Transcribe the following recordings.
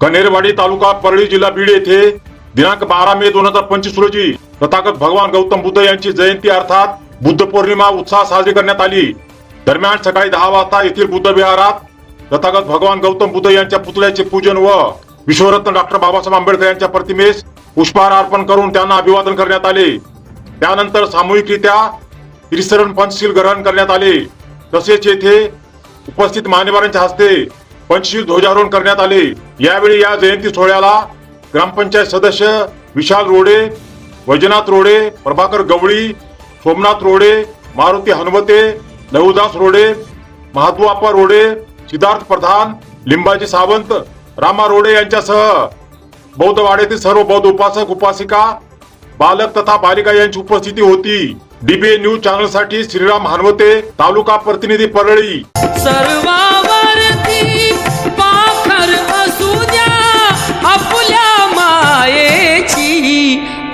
कनेरवाडी तालुका परळी जिल्हा बीड येथे दिनांक बारा मे दोन हजार पंचवीस रोजी तथागत भगवान गौतम बुद्ध यांची जयंती अर्थात बुद्ध पौर्णिमा उत्साह साजरी करण्यात आली. दरम्यान सकाळी दहा वाजता येथील बुद्ध विहारात तथागत भगवान गौतम बुद्ध यांच्या पुतळ्याचे पूजन व विश्वरत्न डॉक्टर बाबासाहेब आंबेडकर यांच्या प्रतिमेस पुष्पहार अर्पण करून त्यांना अभिवादन करण्यात आले. त्यानंतर सामूहिकरित्या त्रिसरण पंचशील ग्रहण करण्यात आले. तसेच येथे उपस्थित मान्यवरांच्या हस्ते पंचशील ध्वजारोहण करण्यात आले. यावेळी या जयंती सोहळ्याला ग्रामपंचायत सदस्य विशाल रोडे वैजनाथ रोडे प्रभाकर गवळी सोमनाथ रोडे मारुती हनुमते लहुदास रोडे महात्वाप्पा रोडे सिद्धार्थ प्रधान लिंबाजी सावंत रामा रोडे यांच्यासह बौद्ध वाड्यातील सर्व बौद्ध उपासक उपासिका बालक तथा बालिका यांची उपस्थिती होती. डीबीए न्यूज चॅनलसाठी श्रीराम हनवते तालुका प्रतिनिधी परळी.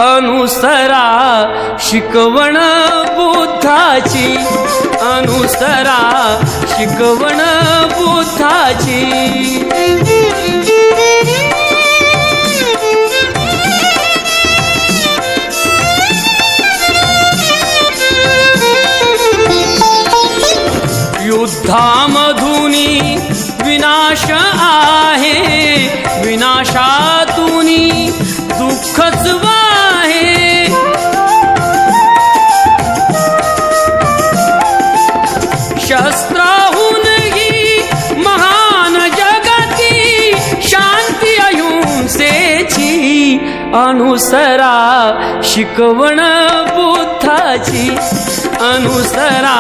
अनुसरा शिकवण बुद्धाची. अनुसरा शिकवण बुद्धाची. युद्धामधुनी विनाश आहे. विनाशातुनी दुःखच वा शस्त्राहूनही महान जगती शांती अहिंसेची अनुसरा शिकवण बुद्धाची अनुसरा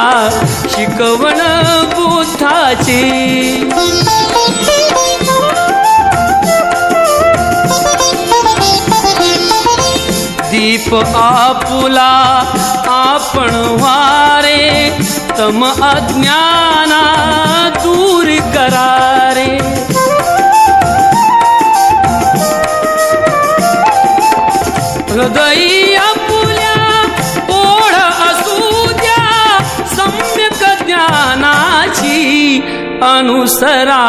शिकवण बुद्धाची. दीप आपुला आपण तम अज्ञाना दूर करारे। हृदयी आपुल्या ओढ असू द्या सम्यक ज्ञानाची अनुसरा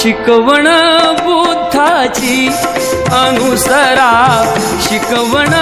शिकवण बुद्धाची अनुसरा शिकवण